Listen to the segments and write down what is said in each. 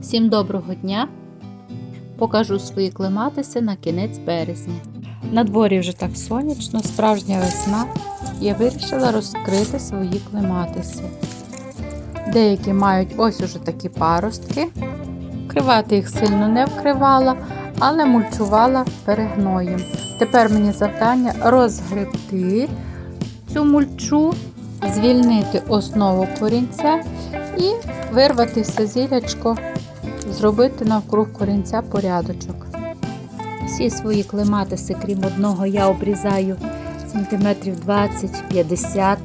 Всім доброго дня! Покажу свої клематиси на кінець березня. На дворі вже так сонячно, справжня весна. Я вирішила розкрити свої клематиси. Деякі мають ось уже такі паростки. Вкривати їх сильно не вкривала, але мульчувала перегноєм. Тепер мені завдання розгребти цю мульчу, звільнити основу корінця і вирвати все зілячко, зробити навкруг корінця порядочок. Всі свої клематиси, крім одного, я обрізаю сантиметрів 20-50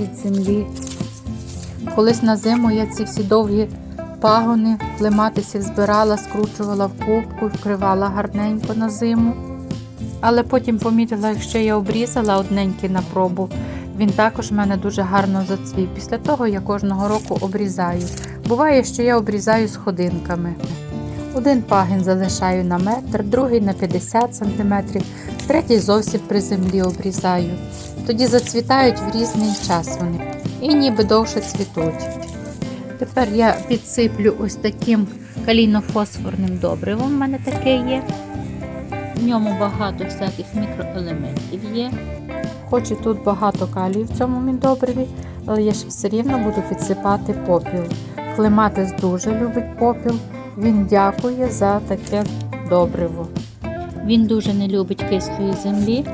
від землі. Колись на зиму я ці всі довгі пагони клематисів збирала, скручувала в кубку, вкривала гарненько на зиму. Але потім помітила, якщо я обрізала одненький на пробу, він також в мене дуже гарно зацвів. Після того я кожного року обрізаю. Буває, що я обрізаю сходинками. Один пагін залишаю на метр, другий на 50 см, третій зовсім при землі обрізаю. Тоді зацвітають в різний час вони і ніби довше цвітуть. Тепер я підсиплю ось таким калійно-фосфорним добривом. У мене таке є. В ньому багато всяких мікроелементів є. Хоч і тут багато калію в цьому міндобриві, але я ж все рівно буду підсипати попіл. Клематис дуже любить попіл. Він дякує за таке добриво. Він дуже не любить кислої землі,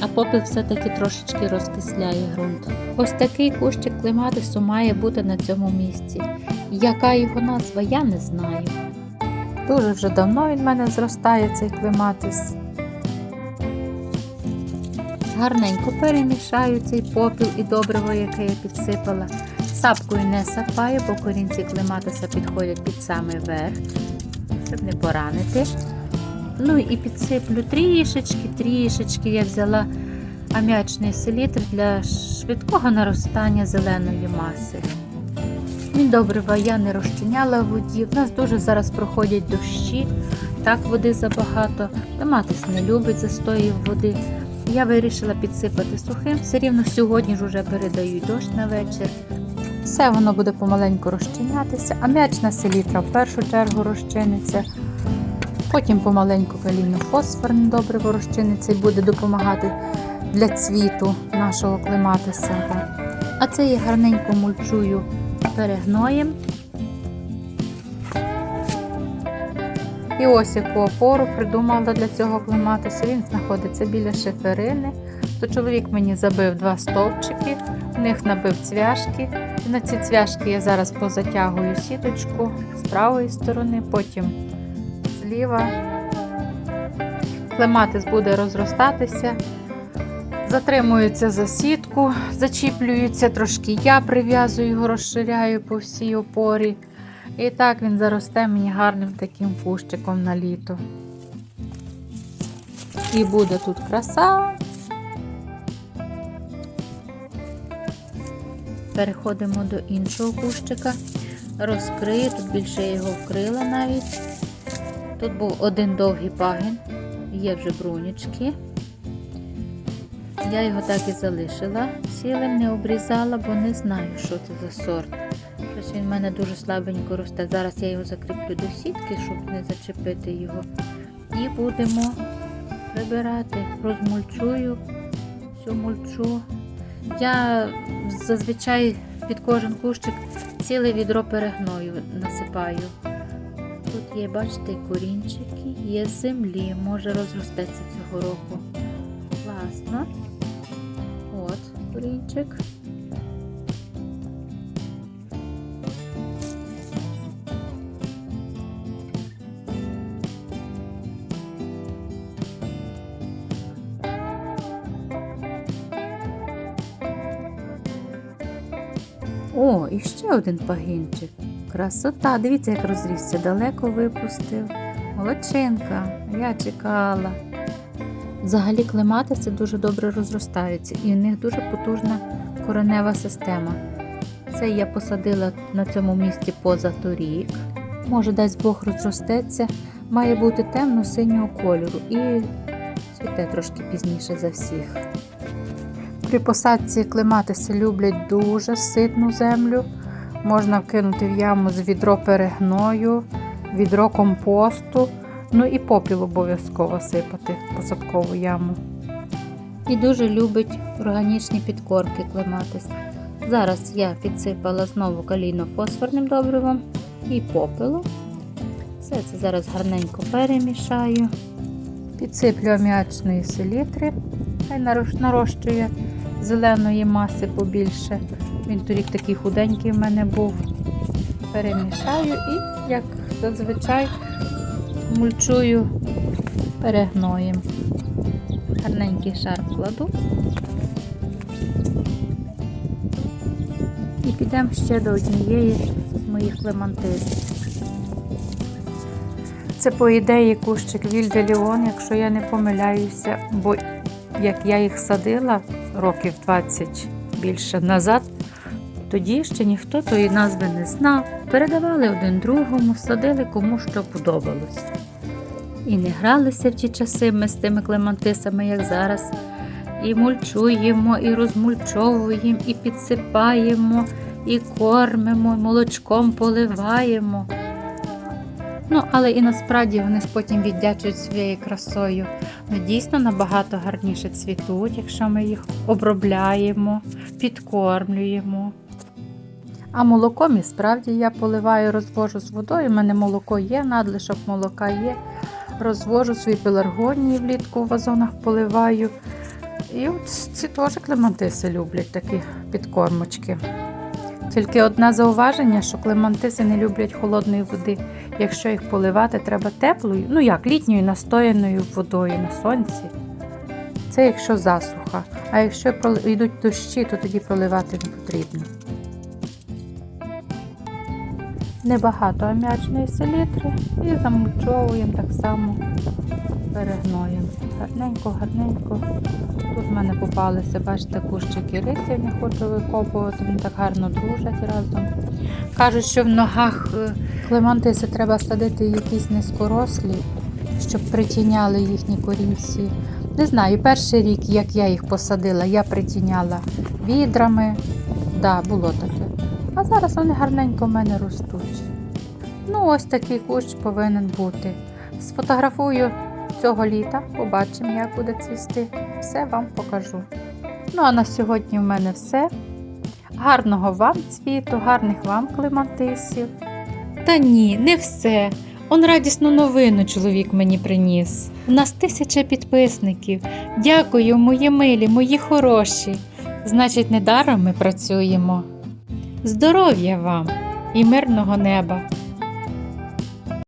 а попіл все-таки трошечки розкисляє ґрунт. Ось такий кущик клематису має бути на цьому місці. Яка його назва, я не знаю. Дуже вже давно він в мене зростає цей клематис. Гарненько перемішаю цей попіл і добриво, яке я підсипала. Сапкою не сапаю, бо корінці клематиса підходять під самий верх, щоб не поранити. Ну і підсиплю трішечки, трішечки я взяла ам'ячний селітр для швидкого наростання зеленої маси. Міндобрива я не розчиняла воді. В нас дуже зараз проходять дощі, так води забагато. Клематис не любить застоїв води. Я вирішила підсипати сухим. Все рівно сьогодні ж уже передають дощ на вечір. Все воно буде помаленьку розчинятися, а м'ячна селітра в першу чергу розчиниться. Потім помаленьку калійно-фосфорне добриво розчиниться і буде допомагати для цвіту нашого клематиса. А це я гарненько мульчую перегноєм. І ось яку опору придумала для цього клематиса. Він знаходиться біля шиферини. То чоловік мені забив два стовпчики, в них набив цвяшки. На ці цвяшки я зараз позатягую сіточку з правої сторони, потім зліва. Клематис буде розростатися, затримується за сітку, зачіплюється трошки. Я прив'язую його, розширяю по всій опорі. І так він заросте мені гарним таким кущиком на літо. І буде тут краса. Переходимо до іншого кущика. Розкрию, тут більше я його вкрила навіть. Тут був один довгий пагін, є вже брунічки. Я його так і залишила, цілим не обрізала, бо не знаю, що це за сорт. Щось він в мене дуже слабенько росте. Зараз я його закріплю до сітки, щоб не зачепити його. І будемо прибирати, розмульчую всю мульчу. Я зазвичай під кожен кущик ціле відро перегною насипаю. Тут є, бачите, корінчики, є землі, може розростеться цього року. Класно. От корінчик. О, і ще один пагінчик. Красота. Дивіться, як розрісся, далеко випустив. Молодчинка, я чекала. Взагалі клематиси дуже добре розростаються, і в них дуже потужна коренева система. Це я посадила на цьому місці позаторік. Може, дасть Бог розростеться, має бути темно-синього кольору і цвіте трошки пізніше за всіх. При посадці клематиси люблять дуже ситну землю. Можна вкинути в яму з відро перегною відро компосту, ну і попіл обов'язково сипати в посадкову яму. І дуже любить органічні підкормки клематис. Зараз я підсипала знову калійно-фосфорним добривом і попелом. Все це зараз гарненько перемішаю. Підсиплю аміачної селітри, хай нарощує зеленої маси побільше. Він торік такий худенький в мене був. Перемішаю і, як зазвичай, мульчую перегноєм. Гарненький шар вкладу. І підемо ще до однієї з моїх клемантис. Це по ідеї кущик Вільделіон, якщо я не помиляюся, бо як я їх садила років 20 більше назад, тоді ще ніхто тої назви не знав. Передавали один другому, садили кому що подобалось. І не гралися в ті часи ми з тими клемантисами, як зараз. І мульчуємо, і розмульчовуємо, і підсипаємо, і кормимо, і молочком поливаємо. Ну, але і насправді вони потім віддячують своєю красою. Ну, дійсно набагато гарніше цвітуть, якщо ми їх обробляємо, підкормлюємо. А молоком і справді я поливаю, розвожу з водою. У мене молоко є, надлишок молока є. Розвожу свої пеларгонії влітку в вазонах поливаю. І от ці теж клемантиси люблять такі підкормочки. Тільки одне зауваження, що клемантиси не люблять холодної води. Якщо їх поливати, треба теплою, ну як, літньою настояною водою на сонці. Це якщо засуха. А якщо йдуть дощі, то тоді проливати не потрібно. Небагато аміачної селітри і замульчовуємо так само перегноєм. Гарненько, гарненько. Тут в мене попалися, бачите, кущики риці, не хочу викопувати, вони так гарно дружать разом. Кажуть, що в ногах е, клемантиси треба садити якісь низькорослі, щоб притіняли їхні корінці. Не знаю, перший рік, як я їх посадила, я притіняла відрами. Да, було таке. А зараз вони гарненько в мене ростуть. Ну, ось такий кущ повинен бути. Сфотографую цього літа, побачимо, як буде цвісти. Все вам покажу. Ну, а на сьогодні в мене все. Гарного вам цвіту, гарних вам клематисів. Та ні, не все. Он радісну новину чоловік мені приніс. У нас тисяча підписників. Дякую, мої милі, мої хороші. Значить, недаром ми працюємо. Здоров'я вам і мирного неба!